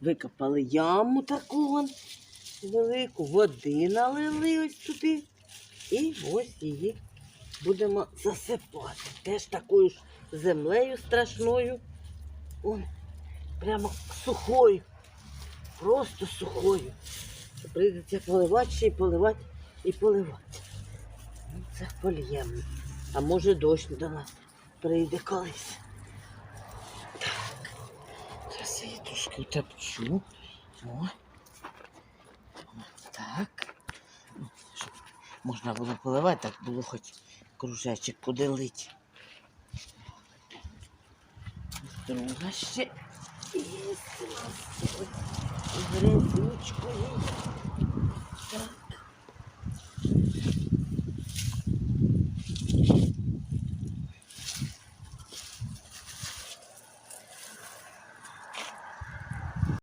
Викопали яму таку вон велику, води налили ось туди. І ось її будемо засипати. Теж такою ж землею страшною. Ой, прямо сухою. Просто сухою. Прийдеться поливати ще й поливати і поливати. Ну, це полєм. А може дощ до нас прийде колись. Так. Зараз я її трошки утопчу. О. Так. Ну, щоб можна було поливати, так було хоч кружечок подилить. Друга ще. І грязючкою.